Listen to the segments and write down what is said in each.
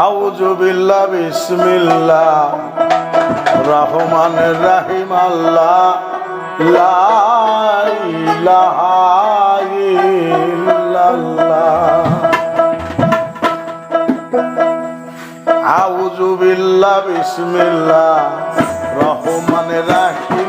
আউজুবিল্লা বিসমিল্লা রহমান রাহিম আল্লাহ। আউজুবিল্লা বিসমিল্লা রহমান রাহিম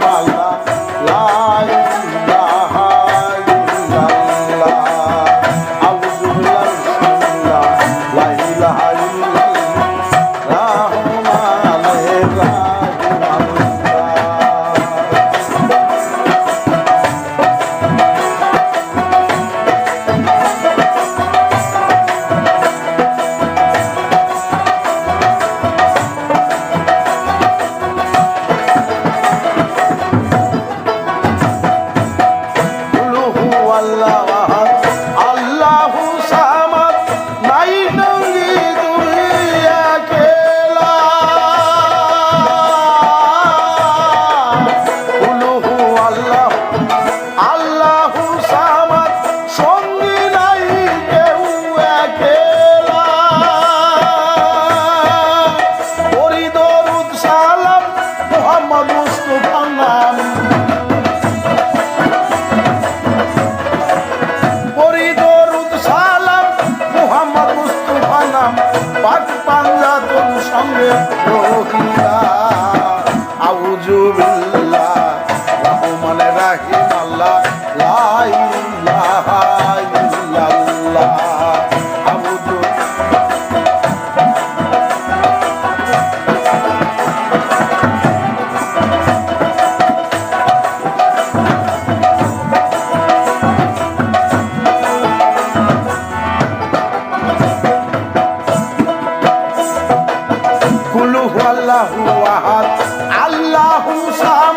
不常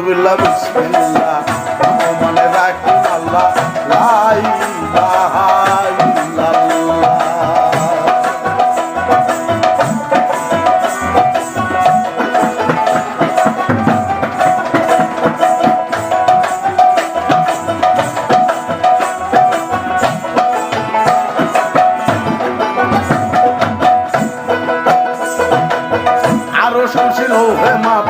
আউযুবিল্লাহ বিসমিল্লাহ মনে রাখি আল্লাহ লা ইলাহা Hello, am I?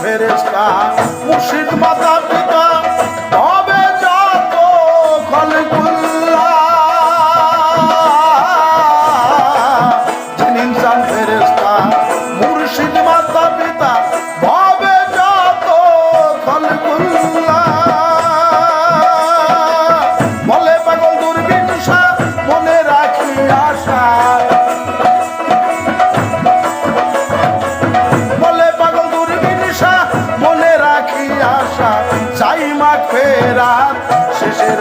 ফেরেস্তা মুর্শিদ মাতা পিতা আশা চাই মা ফেরা শেষের